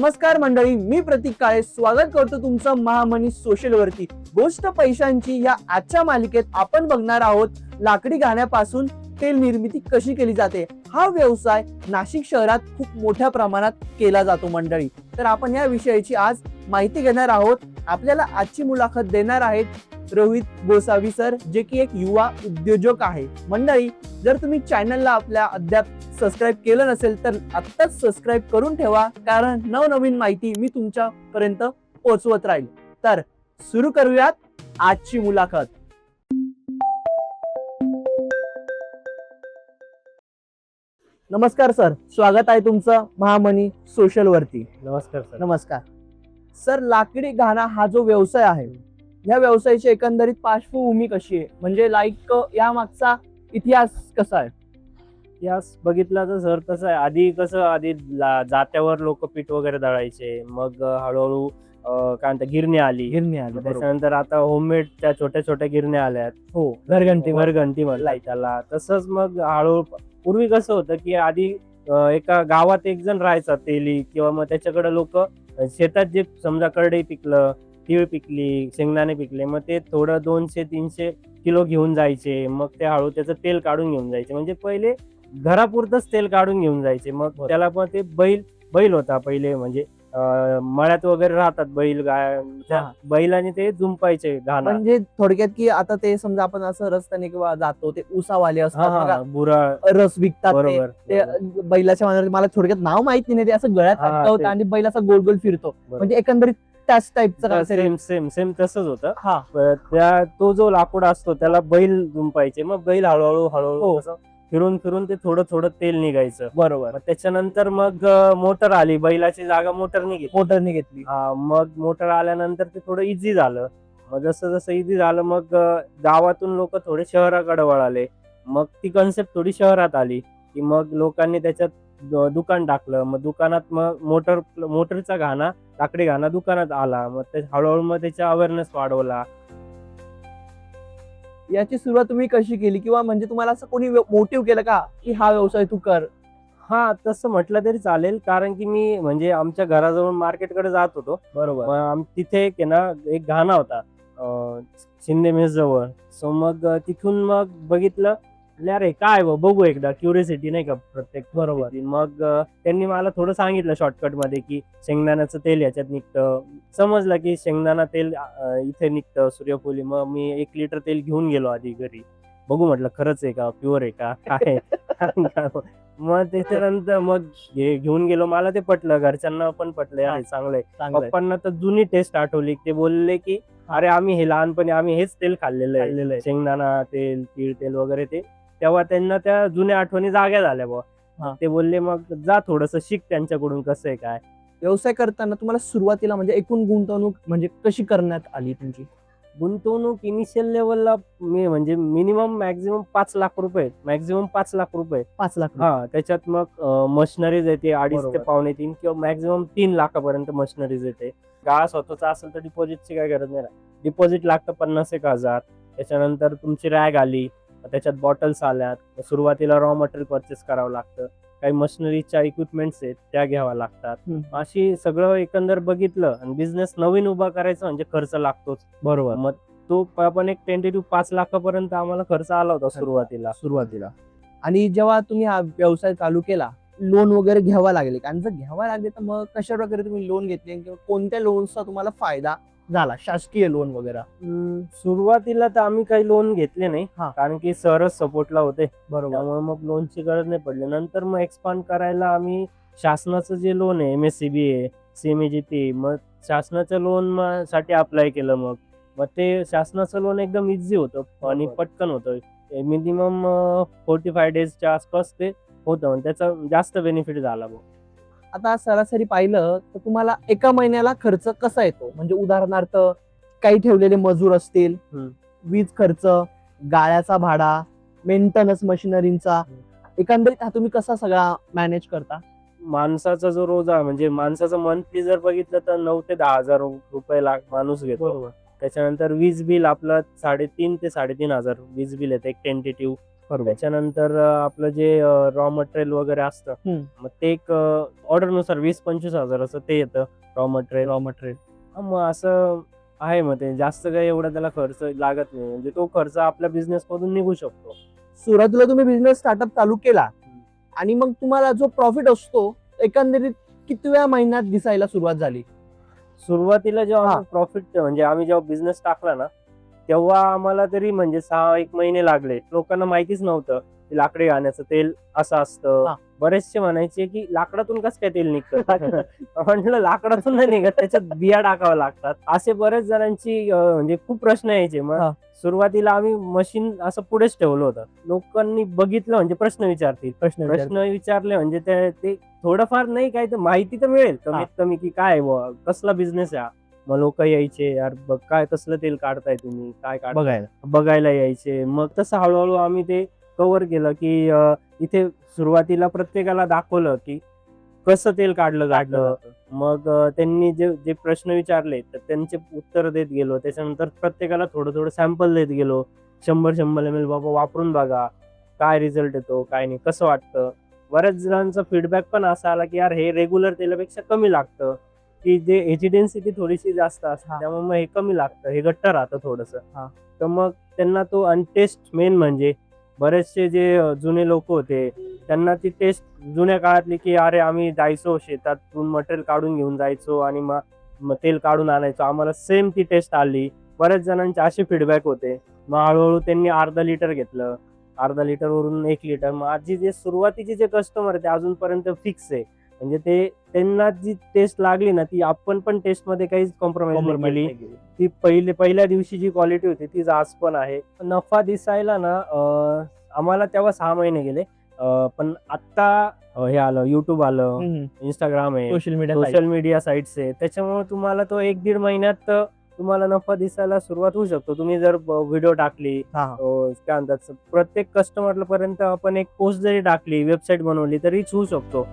नमस्कार मंडळी मी प्रतीक काळे. स्वागत करतो तुमचं महामनी सोशल वरती. गोष्ट पैशांची या आजच्या मालिकेत आपण बघणार आहोत लाकडी घाण्यापासून तेल निर्मिती कशी केली जाते? हा व्यवसाय नाशिक शहरात खूप मोठ्या प्रमाणात केला जातो मंडळी. तर आपण या विषयाची आज माहिती घेणार आहोत. आपल्याला आजची मुलाखत देणार आहेत रोहित गोसावी सर जे की एक युवा उद्योजक आहे. मंडळी जर तुम्ही चॅनलला आपल्या अद्याप सबस्क्राईब केलं नसेल तर आत्ताच सबस्क्राईब करून ठेवा कारण नवनवीन माहिती मी तुमच्यापर्यंत पोहोचवत राहील. तर सुरू करूयात आजची मुलाखत. नमस्कार सर स्वागत आहे तुमचं महामनी सोशल वरती नमस्कार सर. नमस्कार. सर लाकडी घाणा हा जो व्यवसाय आहे ह्या व्यवसायाची एकंदरीत पार्श्वभूमी कशी आहे? म्हणजे लाईक या मागचा इतिहास कसा आहे? यास बघितला तर सर कसं आहे आधी कसं आधी जात्यावर लोक पीठ वगैरे दळायचे मग हळूहळू काय म्हणतात गिरणी आली. गिरणी आली. त्याच्यानंतर आता होममेड त्या छोट्या छोट्या गिरण्या आल्यात. हो घरघंटी घर घंटी म्हणतात त्याला तसंच मग हळूहळू पूर्वी कसं होतं की आधी एका गावात एक जण राहायचा तेली किंवा मग त्याच्याकडे लोक शेतात जे समजा करडई पिकलं तीळ पिकली शेंगदाणे पिकले मग ते थोडं दोनशे तीनशे किलो घेऊन जायचे. मग ते हळू त्याचं तेल काढून घेऊन जायचे. म्हणजे पहिले घरापुरतच तेल काढून घेऊन जायचे. मग. त्याला पण ते बैल बैल होता पहिले म्हणजे मळ्यात वगैरे राहतात बैल गाय हा. बैलाने ते जुंपायचे घाणा म्हणजे थोडक्यात की आता ते समजा आपण असं रस्त्याने किंवा जातो ते उसावाले असतात बघा, बुरा रस विकतात ते. बरोबर ते बरोबर. बैलाच्या मानावर मला थोडक्यात नाव माहिती नाही ते असं गळ्यात हा, हा, अटकवतं ते. आणि बैल असा गोल गोल फिरतो म्हणजे एकंदरीत त्याच टाईपचं सेम सेम सेम तसंच होतं हा प- त्या तो जो लाकूड असतो त्याला बैल जुंपायचे मग बैल हळूहळू हळूहळू हो. कसं फिरून फिरून ते थोडं थोडं तेल निघायचं. बरोबर. त्याच्यानंतर मग मोटर आली. बैलाची जागा मोटरने घेतली. मोटरने घेतली. हा, मग मोटर आल्यानंतर ते थोडं इझी झालं. मग जसं जसं इझी झालं मग गावातून लोक थोडे शहराकडे वळाले. मग ती कन्सेप्ट थोडी शहरात आली की मग लोकांनी त्याच्यात दुकान टाकलं. मग दुकानात मग मोटर मोटरचा घाणा लाकडी घाणा दुकानात आला. मग ते हळूहळू मग त्याचा अवेअरनेस वाढवला. याची सुरुवात तुम्ही कशी केली? किंवा म्हणजे तुम्हाला असं कोणी मोटिव्ह केलं का की हा व्यवसाय तू कर? हा तसं म्हटलं तरी चालेल. कारण की मी म्हणजे आमच्या घराजवळ मार्केटकडे जात होतो. बरोबर. तिथे एक ना एक घाणा होता. शिंदे मेस जवळ. सो मग तिथून मग बघितलं अरे काय बघू एकदा. क्युरियोसिटी नाही का प्रत्येक बरोबर. मग त्यांनी मला थोडं सांगितलं शॉर्टकटमध्ये की शेंगदाण्याचं तेल याच्यात निघतं. समजलं की शेंगदाणा तेल इथे निघतं सूर्यफुली. मग मी एक लिटर तेल घेऊन गेलो आधी घरी. बघू म्हटलं खरंच आहे का? प्युअर आहे का? काय? आहे? मग त्याच्यानंतर मग घेऊन गेलो. मला ते पटलं घरच्यांना पण पटलं हा. अरे चांगलंय. चांगलं पप्पांना तर जुनी टेस्ट आठवली. ते बोलले की अरे आम्ही हे लहानपणी आम्ही हेच तेल खाल्लेलं आहे. आहे. शेंगदाणा तेल तीळ तेल वगैरे ते. तेव्हा त्यांना त्या जुन्या आठवणी जाग्या झाल्या. बुवा. ते बोलले मग जा थोडस शिक त्यांच्याकडून कसं आहे काय? व्यवसाय करताना तुम्हाला सुरुवातीला म्हणजे एकूण गुंतवणूक म्हणजे कशी करण्यात आली तुमची? गुंतवणूक इनिशियल लेवलला मी म्हणजे मिनिमम मॅक्झिमम पाच लाख रुपये मॅक्झिमम पाच लाख रुपये पाच लाख. हा त्याच्यात मग मशिनरीज येते अडीच ते बरोबर. पावणे तीन किंवा मॅक्झिमम तीन लाखापर्यंत मशिनरीज येते गाळा स्वतःचा असेल तर डिपॉझिटची काय गरज नाही डिपॉझिट लागतं पन्नास एक हजार. त्याच्यानंतर तुमची रॅग आली त्याच्यात बॉटल्स आल्यात. सुरुवातीला रॉ मटेरियल परचेस करावं लागतं. काही मशिनरीच्या इक्विपमेंट्स आहेत त्या घ्याव्या लागतात. अशी सगळं एकंदर बघितलं आणि बिझनेस नवीन उभा करायचा म्हणजे खर्च लागतोच. बरोबर. मग तो प- आपण एक टेंटेटिव्ह पाच लाखापर्यंत आम्हाला खर्च आला होता सुरुवातीला. सुरुवातीला. आणि जेव्हा तुम्ही हा व्यवसाय चालू केला लोन वगैरे घ्यावा लागले. आणि जर घ्यावा लागले तर मग कशा प्रकारे तुम्ही लोन घेतले किंवा कोणत्या लोनचा तुम्हाला फायदा झाला शासकीय लोन वगैरे? सुरुवातीला तर आम्ही काही लोन घेतले नाही हा. कारण की सरच सपोर्टला होते. बरोबर. त्यामुळे मग लोनची गरज नाही पडली. नंतर मग एक्सपांड करायला आम्ही शासनाचं जे लोन आहे एम एस सी बी आहे सीएमएजीपी मग शासनाचं लोनसाठी अप्लाय केलं मग. मग ते शासनाचं लोन एकदम इझी होतं आणि बरोबर. पटकन होतं. मिनिमम फोर्टी फाय डेजच्या आसपास ते होतं. आणि त्याचा जास्त बेनिफिट झाला मग. आता सरासरी पाहिलं तर तुम्हाला एका महिन्याला खर्च कसा येतो? म्हणजे उदाहरणार्थ काही ठेवलेले मजूर असतील. वीज खर्च गाळ्याचा भाडा मेंटेनन्स मशिनरींचा एकंदरीत हा तुम्ही कसा सगळा मॅनेज करता? माणसाचा जो रोजा म्हणजे माणसाचं मंथली जर बघितलं तर नऊ ते दहा हजार रुपये लाख माणूस घेतो. त्याच्यानंतर वीज बिल आपलं साडेतीन ते साडेतीन हजार वीज बिल येतं एक टेंटेटिव्ह बरोबर. त्याच्यानंतर आपलं जे रॉ मटेरियल वगैरे असतं हम्म. मग ते एक ऑर्डरनुसार वीस पंचवीस हजाराचं ते येतं रॉ मटेरियल रॉ मटेरियल मग असं आहे मग ते. जास्त काही एवढा त्याला खर्च लागत नाही. म्हणजे तो खर्च आपल्या बिझनेस मधून निघू शकतो. सुरुवातीला तुम्ही बिझनेस स्टार्टअप चालू केला आणि मग तुम्हाला जो प्रॉफिट असतो एकंदरीत कितव्या महिन्यात दिसायला सुरुवात झाली? सुरुवातीला जेव्हा हा. प्रॉफिट म्हणजे आम्ही जेव्हा बिझनेस टाकला ना तेव्हा आम्हाला तरी म्हणजे सहा एक महिने लागले. लोकांना माहितीच नव्हतं की लाकडी घाण्याचं तेल असं असतं. बरेचसे म्हणायचे की लाकडातून कसं काय तेल निघतं? म्हटलं लाकडातून नाही निघत त्याच्यात बिया टाकावं लागतात. असे बरेच जणांची म्हणजे खूप प्रश्न यायचे. मग सुरुवातीला आम्ही मशीन असं पुढेच ठेवलं होतं. लोकांनी बघितलं म्हणजे प्रश्न विचारतील. प्रश्न प्रश्न विचारले म्हणजे ते थोडंफार नाही काय तर माहिती तर मिळेल. कमीत कमी की काय कसला बिझनेस आहे. मग लोक यायचे यार बघ काय कसलं तेल काढताय तुम्ही काय काढ बघायला. बघायला यायचे. मग तसं हळूहळू आम्ही ते कव्हर केलं की अं, इथे सुरुवातीला प्रत्येकाला दाखवलं की कसं तेल काढलं जातं. मग अं, त्यांनी जे जे प्रश्न विचारले तर त्यांचे उत्तर देत गेलो. त्याच्यानंतर प्रत्येकाला थोडं थोडं सॅम्पल देत गेलो. शंभर शंभर एम एल बाबा वापरून बघा काय रिझल्ट येतो काय नाही कसं वाटतं? बऱ्याच जणांचा फीडबॅक पण असा आला की यार हे रेग्युलर तेलापेक्षा कमी लागतं. की जे ह्याची डेन्सिटी थोडीशी जास्त असते. त्यामुळे मग हे कमी लागतं हे घट्ट राहतं थोडस. हा. तर मग त्यांना तो अनटेस्ट मेन म्हणजे बरेचसे जे जुने लोक होते त्यांना ती टेस्ट जुन्या काळातली की अरे आम्ही जायचो शेतातून मटेरियल काढून घेऊन जायचो आणि मग मग तेल काढून आणायचो. आम्हाला सेम ती टेस्ट आली. बऱ्याच जणांचे असे फीडबॅक होते. मग हळूहळू त्यांनी अर्धा लिटर घेतलं. अर्धा लिटर वरून एक लिटर मग आजी जे सुरुवातीचे जे कस्टमर आहे ते अजूनपर्यंत फिक्स आहे. म्हणजे ते त्यांना जी टेस्ट लागली ना ती आपण पण टेस्टमध्ये काहीच कॉम्प्रोमाइज केली. ती पहिले पहिल्या दिवशी जी क्वालिटी होती तीच आज पण आहे. नफा दिसायला ना आम्हाला तेव्हा सहा महिने गेले. पण आता हे आलं युट्यूब आलं इंस्टाग्राम आहे social media social media sites आहे. त्याच्यामुळे तुम्हाला तो एक दीड महिन्यात तुम्हाला नफा दिसायला सुरुवात होऊ शकतो. तुम्ही जर व्हिडिओ टाकली काय म्हणतात प्रत्येक कस्टमर पर्यंत आपण एक पोस्ट जरी टाकली वेबसाईट बनवली तर रीच होऊ शकतो.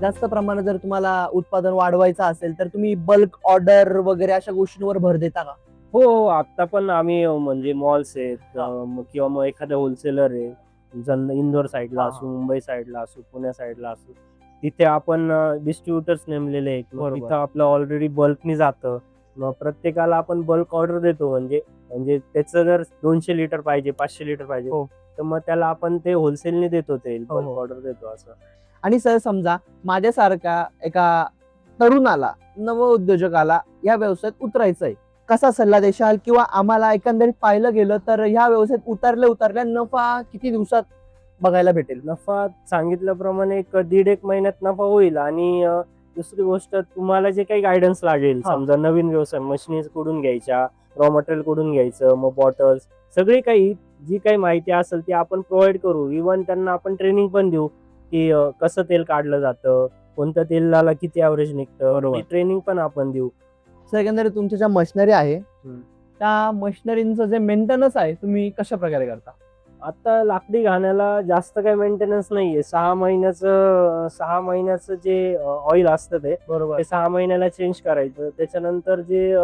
जास्त प्रमाणात जर तुम्हाला उत्पादन वाढवायचं असेल तर तुम्ही बल्क ऑर्डर वगैरे अशा गोष्टींवर भर देता का हो हो आता पण आम्ही म्हणजे मॉल्स आहेत. अं, किंवा मग एखादा होलसेलर आहे जन इंदोर साईडला हा, असू मुंबई साईडला असू पुण्या साईडला असू तिथे आपण डिस्ट्रीब्युटर्स नेमलेले आहेत मग बरोबर. तिथं आपलं ऑलरेडी बल्कनी जातं मग प्रत्येकाला आपण बल्क ऑर्डर देतो म्हणजे म्हणजे त्याचं जर दोनशे लिटर पाहिजे पाचशे लिटर पाहिजे हो. तर मग त्याला आपण ते होलसेलने देतो ते हो, बल्क हो. ऑर्डर देतो असं आणि सर समजा माझ्यासारखा एका तरुणाला नवउद्योजकाला या व्यवसायात उतरायचंय कसा सल्ला देशाल किंवा आम्हाला एकंदरीत पाहिलं गेलं तर ह्या व्यवसायात उतरल्या उतरल्या नफा किती दिवसात बघायला भेटेल नफा सांगितल्याप्रमाणे एक दीड एक महिन्यात नफा होईल आणि अं, दुसरी गोष्ट तुम्हाला जे काही गायडन्स लागेल हा. समजा नवीन व्यवसाय मशिनीज कुठून घ्यायच्या रॉ मटेरियल कुठून घ्यायचं मग बॉटल्स सगळी काही जी काही माहिती असेल ती आपण प्रोव्हाइड करू. इव्हन त्यांना आपण ट्रेनिंग पण देऊ की कसं तेल काढलं जातं कोणतं तेलाला किती ॲव्हरेज निघतं बरोबर. ट्रेनिंग पण आपण देऊ. सर एकंदरीत तुमच्या ज्या मशिनरी आहे. त्या मशिनरींचं जे मेंटेनन्स आहे तुम्ही कशा प्रकारे करता? आता लाकडी घाण्याला जास्त काही मेंटेनन्स नाहीये. सहा महिन्याचं सहा महिन्याचं जे ऑइल असतं ते बरोबर. सहा महिन्याला चेंज करायचं. त्याच्यानंतर जे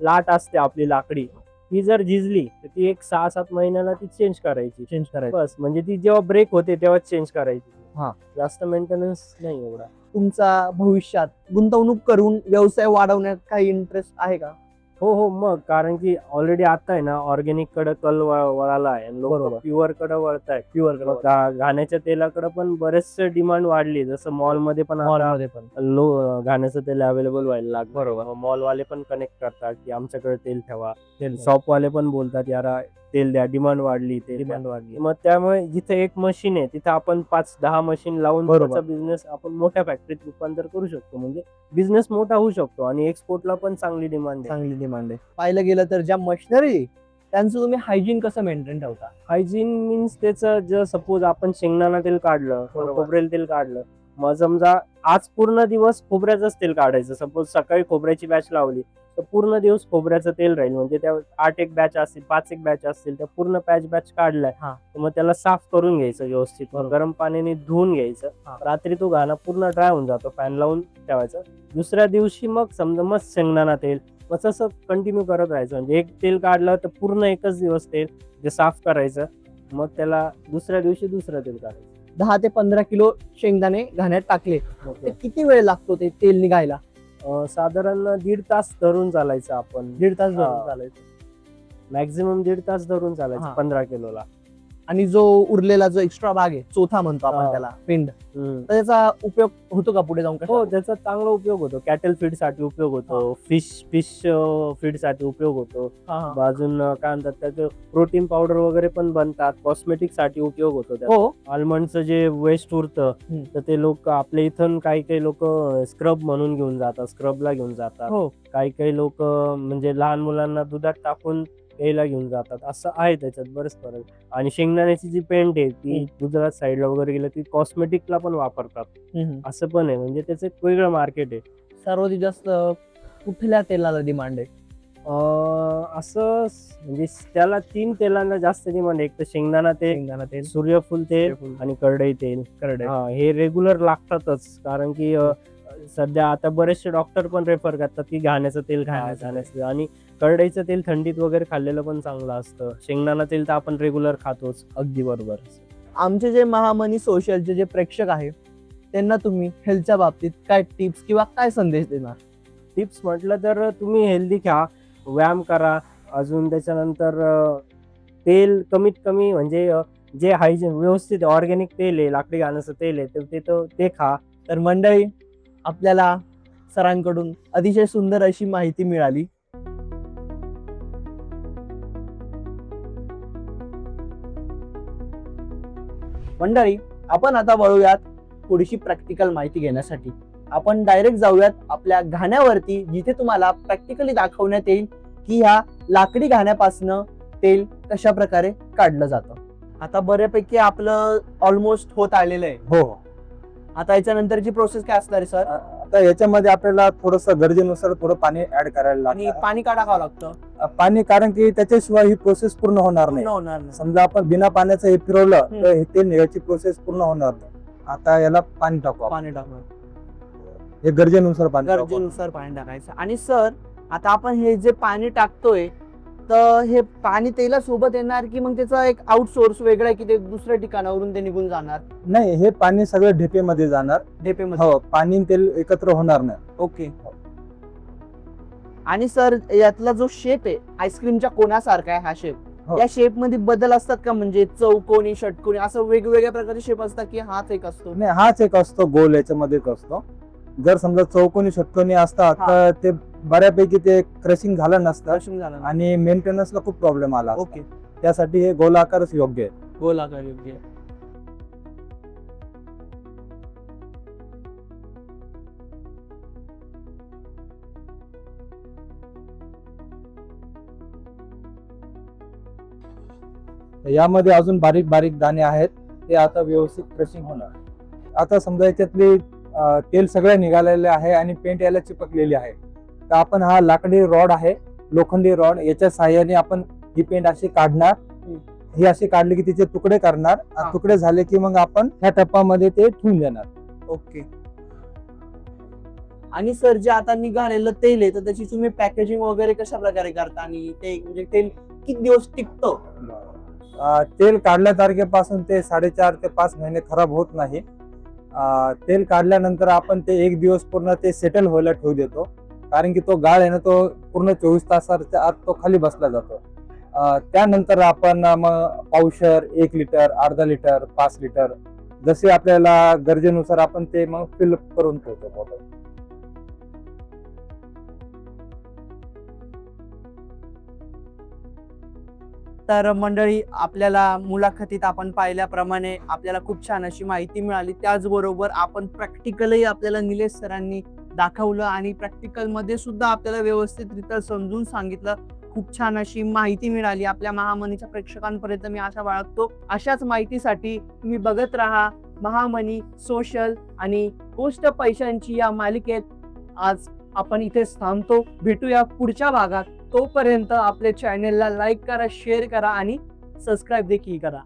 लाट असते आपली लाकडी ती जर झिजली तर ती एक सहा सात महिन्याला ती चेंज करायची. चेंज करायचं. बस म्हणजे ती जेव्हा ब्रेक होते तेव्हा चेंज करायची. हा. जास्त मेंटेनन्स नाही एवढा. तुमचा भविष्यात गुंतवणूक करून व्यवसाय वाढवण्यात काही इंटरेस्ट आहे का? हो हो मग कारण की ऑलरेडी आता आहे ना ऑर्गॅनिककडे कल वळ- वळाला आहे आणि लोक बरोबर. प्युअरकडे वळताय प्युअर मग घाण्याच्या तेलाकडे पण बरेचसे डिमांड वाढली. जसं मॉलमध्ये पण आता मॉलमध्ये पण. लो घाण्याचं तेल अवेलेबल व्हायला लागलं. बरोबर. मॉल वाले पण कनेक्ट करतात की आमच्याकडे तेल ठेवा. तेल शॉप वाले पण बोलतात यार तेल द्या डिमांड वाढली द्या. डिमांड वाढली मग त्यामुळे जिथे एक मशीन आहे तिथे आपण पाच दहा मशीन लावून. त्याचा बिझनेस आपण मोठ्या फॅक्टरीत रूपांतर करू शकतो म्हणजे बिझनेस मोठा होऊ शकतो आणि एक्सपोर्टला पण चांगली डिमांड आहे चांगली डिमांड आहे पाहिलं गेलं तर ज्या मशिनरी त्यांचं तुम्ही हायजीन कसं मेंटेन ठेवता हायजीन मीन्स त्याचं जर सपोज आपण शेंगदाणा तेल काढलं. खोबरेल तेल काढलं मग समजा आज पूर्ण दिवस खोबऱ्याचंच तेल काढायचं. सपोज सकाळी खोबऱ्याची बॅच लावली तर पूर्ण दिवस खोबऱ्याचं तेल राहील. म्हणजे त्या आठ एक बॅच असतील पाच एक बॅच असतील त्या पूर्ण पॅच बॅच काढलाय हा. तर मग त्याला साफ करून घ्यायचं व्यवस्थित. गरम पाण्याने धुवून घ्यायचं. रात्री तो घाणा पूर्ण ड्राय होऊन जातो फॅन लावून ठेवायचं. दुसऱ्या दिवशी मग समजा मग शेंगदाणा तेल मग तसं कंटिन्यू करत राहायचं. म्हणजे एक तेल काढलं तर पूर्ण एकच दिवस तेल जे साफ करायचं मग त्याला दुसऱ्या दिवशी दुसरं तेल काढायचं. दहा ते पंधरा किलो शेंगदाणे घाण्यात टाकले. मग ते किती वेळ लागतो ते तेल निघायला? साधारण दीड तास धरून चालायचं आपण. दीड तास. धरून चालायचं. मॅक्झिमम दीड तास धरून चालायचं. पंधरा किलोला. आणि जो उरलेला जो एक्स्ट्रा भाग आहे चौथा म्हणतो आपण हा. त्याला पिंड हम्म. तर त्याचा उपयोग होतो का पुढे जाऊन हो? त्याचा चांगला उपयोग होतो कॅटल फीडसाठी उपयोग होतो फिश फिश फीडसाठी उपयोग होतो. अजून अं, काय म्हणतात त्याचं प्रोटीन पावडर वगैरे पण बनतात कॉस्मेटिकसाठी उपयोग होतो त्याचा हो आल्मंडचं जे वेस्ट उरतं हम्म. तर ते लोक आपल्या इथून काही काही लोक स्क्रब म्हणून घेऊन जातात स्क्रबला घेऊन जातात हो काही काही लोक म्हणजे लहान मुलांना दुधात टाकून यायला घेऊन जातात. असं आहे त्याच्यात बरेच फरक. आणि शेंगदाण्याची जी पेंट आहे ती. गुजरात साईडला वगैरे गेलं ती कॉस्मेटिकला पण वापरतात. असं पण आहे. म्हणजे त्याचं एक वेगळं मार्केट आहे. सर्वाधिक जास्त कुठल्या तेलाला डिमांड आहे? असं म्हणजे त्याला तीन तेलांना जास्त डिमांड आहे. एक तर शेंगदाणा तेल शेंगदाणा तेल सूर्यफूल तेल आणि करडई तेल. करडई. हा रेग्युलर लागतातच. कारण की सध्या आता बरेचसे डॉक्टर पण रेफर करतात की घाण्याचं तेल घाण्याचं खाण्याचं. घाण्याचं. आणि करडईचं तेल थंडीत वगैरे खाल्लेलं पण चांगलं असतं. शेंगदाणा तेल तर आपण रेग्युलर खातोच अगदी बरोबर. आमचे जे महामनी सोशलचे जे प्रेक्षक आहे त्यांना तुम्ही हेल्थच्या बाबतीत काय टिप्स किंवा काय संदेश देणार? टिप्स म्हटलं तर तुम्ही हेल्दी खा व्यायाम करा. अजून त्याच्यानंतर तेल कमीत कमी म्हणजे जे हायजीन व्यवस्थित ऑर्गॅनिक तेल आहे लाकडी घाण्याचं तेल आहे तर ते तो ते खा. तर मंडळी आपल्याला सरांकडून अतिशय सुंदर अशी माहिती मिळाली. मंडळी आपण आता वळूयात थोडीशी प्रॅक्टिकल माहिती घेण्यासाठी. आपण डायरेक्ट जाऊयात आपल्या घाण्यावरती जिथे तुम्हाला प्रॅक्टिकली दाखवण्यात येईल की ह्या लाकडी घाण्यापासनं तेल कशा प्रकारे काढलं जातं. आता बऱ्यापैकी आपलं ऑलमोस्ट होत आलेलं आहे. हो हो. आता याच्यानंतरची प्रोसेस काय असणार आहे सर आता याच्यामध्ये आपल्याला थोडस गरजेनुसार थोडं पाणी ऍड करायला आणि लागतं. पाणी का टाकावं लागतं? पाणी कारण की त्याच्याशिवाय ही प्रोसेस पूर्ण होणार नाही. पूर्ण होणार नाही. समजा आपण बिना पाण्याचं हे फिरवलं. तर हे तेल निघायची प्रोसेस पूर्ण होणार नाही. आता याला पाणी टाकू आपण. पाणी टाकून. हे गरजेनुसार पाणी टाकू आपण. गरजेनुसार पाणी टाकायचं. आणि सर आता आपण हे जे पाणी टाकतोय तर हे पाणी तेला सोबत येणार की मग त्याचा एक आउट सोर्स वेगळा आहे की ते दुसऱ्या ठिकाणावरून ते निघून जाणार? नाही हे पाणी सगळं ढेपेमध्ये जाणार. ढेपेमध्ये? हो पाणी आणि तेल एकत्र होणार नाही. ओके. आणि सर यातला जो शेप आहे आईस्क्रीमच्या कोणासारखा आहे हा शेप हो. या शेपमध्ये बदल असतात का? म्हणजे चौकोनी षटकोनी असं वेगवेगळ्या प्रकारचे शेप असतात की हाच एक असतो? नाही हाच एक असतो गोल याच्यामध्येच असतो. जर समजा चौकोनी षटकोनी असतात हा. तर ते बऱ्यापैकी ते क्रशिंग झालं नसतं दर्शन झालं? आणि मेंटेनन्सला खूप प्रॉब्लेम आला असता. ओके त्यासाठी हे गोलाकारच योग्य आहे गोलाकार योग्य आहे. यामध्ये अजून बारीक बारीक दाणे आहेत ते आता व्यवस्थित क्रशिंग होणार आता समजा याच्यातले अं, तेल सगळे निघालेले आहे आणि पेंट याला चिपकलेली आहे तर आपण हा लाकडी रॉड आहे लोखंडी रॉड. याच्या साह्याने आपण ही पेंट अशी काढणार. ही अशी काढली की तिचे तुकडे करणार. तुकडे झाले की मग आपण ह्या टप्पामध्ये ते ठेवून देणार. ओके. आणि सर जे आता निघालेलं तेल आहे तर त्याची तुम्ही पॅकेजिंग वगैरे कशा प्रकारे करता? आणि ते म्हणजे तेल किती दिवस टिकतं? तेल काढल्या तारखेपासून ते साडेचार ते पाच महिने खराब होत नाही. तेल काढल्यानंतर आपण ते एक दिवस पूर्ण ते सेटल व्हायला ठेवू देतो. कारण की तो गाळ आहे ना तो पूर्ण चोवीस तासाच्या आत तो खाली बसला जातो. त्यानंतर आपण मग पावशर एक लिटर अर्धा लिटर पाच लिटर जसे आपल्याला गरजेनुसार आपण ते मग फिलअप करून ठेवतो बॉटल तर मंडळी आपल्याला मुलाखतीत आपण पाहिल्याप्रमाणे आपल्याला खूप छान अशी माहिती मिळाली. त्याचबरोबर आपण प्रॅक्टिकलही आपल्याला निलेश सरांनी दाखवलं आणि प्रॅक्टिकलमध्ये सुद्धा आपल्याला व्यवस्थितरित्या समजून सांगितलं. खूप छान अशी माहिती मिळाली आपल्या महामनीच्या प्रेक्षकांपर्यंत मी आशा बाळगतो. अशाच माहितीसाठी तुम्ही बघत राहा महामनी सोशल आणि गोष्ट पैशांची या मालिकेत. आज आपण इथेच थांबतो. भेटूया पुढच्या भागात. तोपर्यंत आपल्या चॅनेलला लाईक करा शेअर करा आणि सबस्क्राईब देखील करा.